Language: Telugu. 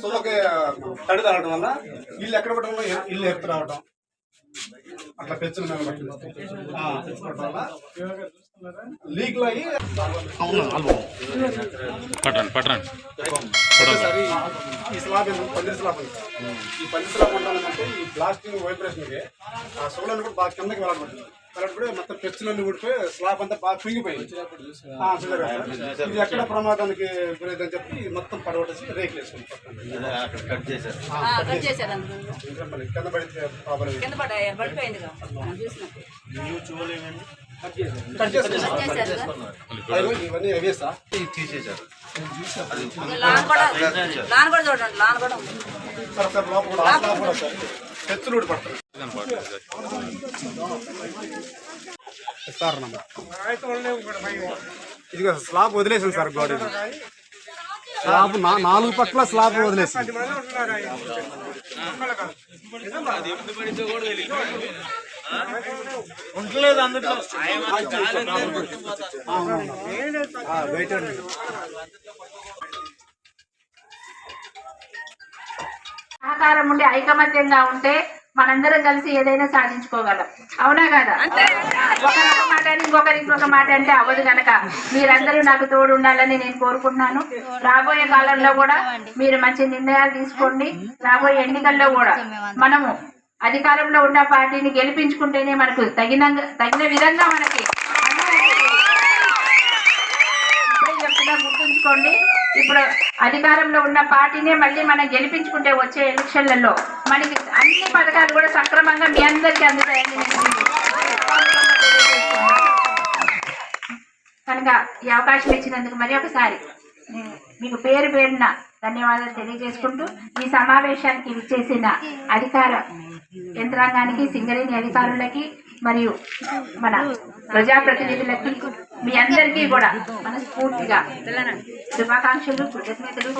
సోలోకి తడి తాగడం వల్ల ఇల్లు ఎక్కడ పెట్టడం వల్ల ఇల్లు ఎత్తు రావడం. అట్లా పెంచిన మీద పెట్టడం వల్ల లీక్లు అయ్యి పట్టండి పట్టండి ఈ స్లాబ్ పందిరి స్లాబ్. ఈ పందిరి స్లాబ్ ఉండాలంటే ఈ బ్లాస్టింగ్ వైబ్రేషన్కి ఆ సోలను కూడా బాగా కిందకి వెళ్ళబడింది వెళ్ళబడి మొత్తం పెచ్చులన్నీ ఊడిపోయి స్లాబ్ అంతా బాగా పింగిపోయింది? ఇది ఎక్కడ ప్రమాదానికి గురైందని చెప్పి మొత్తం పడగొట్టేసి రేకులు వేసుకుంటాం అక్కడ కట్ చేశారు. కట్ చేశారు. అందులో ఇంకా మళ్ళీ కింద పడితే ప్రాబ్లం కట్ చేశారు. ఇవన్నీ తీసేశారు. లాన్ కూడా లాన్ కూడా చూడండి లాన్ కూడా ఉంది. సార్ సార్ లోపల కూడా కూడా పెచ్చులు సార్ ఇదిగో స్లాబ్ వదిలేసింది సార్ గోడ స్లాబ్ నాలుగు పక్కల స్లాబ్ వదిలేసింది అవునవును. ఆ, బయట సహకారం ఉండి ఐకమత్యంగా ఉంటే మనందరం కలిసి ఏదైనా సాధించుకోగలం. అవునా కదా? ఒకరు ఒక మాట ఇంకొకరు ఇంకొక మాట అంటే అవ్వదు కనుక మీరందరూ నాకు తోడు ఉండాలని నేను కోరుకుంటున్నాను. రాబోయే కాలంలో కూడా మీరు మంచి నిర్ణయాలు తీసుకోండి. రాబోయే ఎన్నికల్లో కూడా మనము అధికారంలో ఉన్న పార్టీని గెలిపించుకుంటేనే మనకు తగిన తగిన విధంగా మనకి గుర్తుంచుకోండి. ఇప్పుడు అధికారంలో ఉన్న పార్టీనే మళ్ళీ మనం గెలిపించుకుంటే వచ్చే ఎలక్షన్లలో మనకి అన్ని పథకాలు కూడా సక్రమంగా మీ అందరికీ అందుతాయని కనుక ఈ అవకాశం ఇచ్చినందుకు మరి ఒకసారి మీకు పేరు పేరున ధన్యవాదాలు తెలియజేసుకుంటూ ఈ సమావేశానికి విచ్చేసిన అధికార యంత్రాంగానికి సింగరేణి అధికారులకి మరియు మన ప్రజాప్రతినిధులకి మీ అందరికీ కూడా మనస్ఫూర్తిగా శుభాకాంక్షలు కృతజ్ఞతలు.